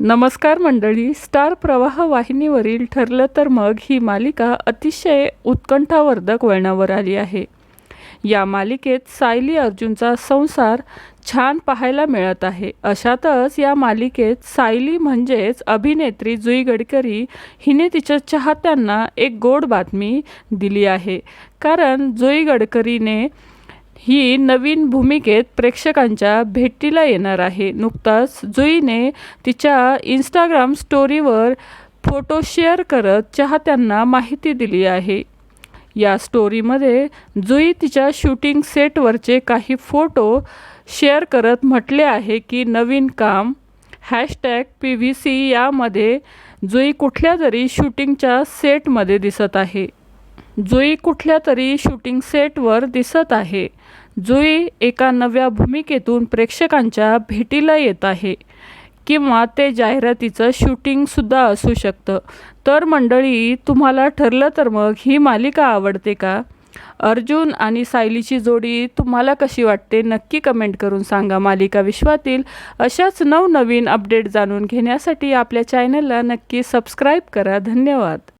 नमस्कार मंडळी स्टार प्रवाह वाहिनीवरील ठरलं तर मग ही मालिका अतिशय उत्कंठावर्धक वळणावर आली आहे. या मालिकेत सायली अर्जुनचा संसार छान पाहायला मिळत आहे. अशातच या मालिकेत सायली म्हणजेच अभिनेत्री जुई गडकरी हिने तिच्या चाहत्यांना एक गोड बातमी दिली आहे. कारण जुई गडकरीने ही नवीन भूमिकेत प्रेक्षकांच्या भेटीला येणार आहे. नुकताच जुईने तिच्या इंस्टाग्राम स्टोरीवर फोटो शेअर करत चाहत्यांना माहिती दिली आहे. या स्टोरीमध्ये जुई तिच्या शूटिंग सेटवरचे काही फोटो शेअर करत म्हटले आहे की नवीन काम हॅशटॅग पी व्ही सी यामध्ये जुई कुठल्या तरी शूटिंगच्या सेटमध्ये दिसत आहे. जुई कुठल्या तरी शूटिंग सेटवर दिसत आहे. जुई एका नव्या भूमिकेतून प्रेक्षकांच्या भेटीला येत आहे किंवा ते जाहिरातीचं शूटिंगसुद्धा असू शकतं. तर मंडळी तुम्हाला ठरलं तर मग ही मालिका आवडते का? अर्जुन आणि सायलीची जोडी तुम्हाला कशी वाटते? नक्की कमेंट करून सांगा. मालिका विश्वातील अशाच नवनवीन अपडेट जाणून घेण्यासाठी आपल्या चॅनलला नक्की सबस्क्राईब करा. धन्यवाद.